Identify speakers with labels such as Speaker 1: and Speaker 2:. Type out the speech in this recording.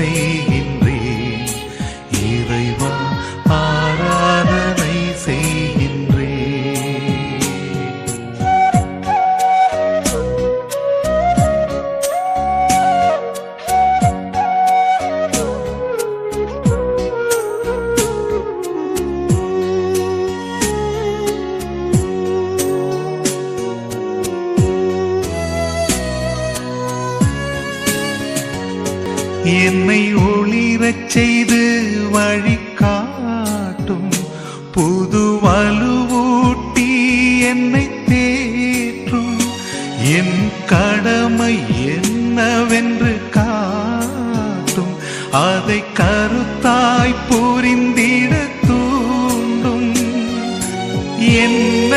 Speaker 1: ஆராதனை என்னை ஒளிரச் செய்து வழிகாட்டும். புது வலுவூட்டி என்னை தேற்றும். என் கடமை என்னவென்று காட்டும். அதை கருத்தாய் புரிந்திட தூண்டும். என்ன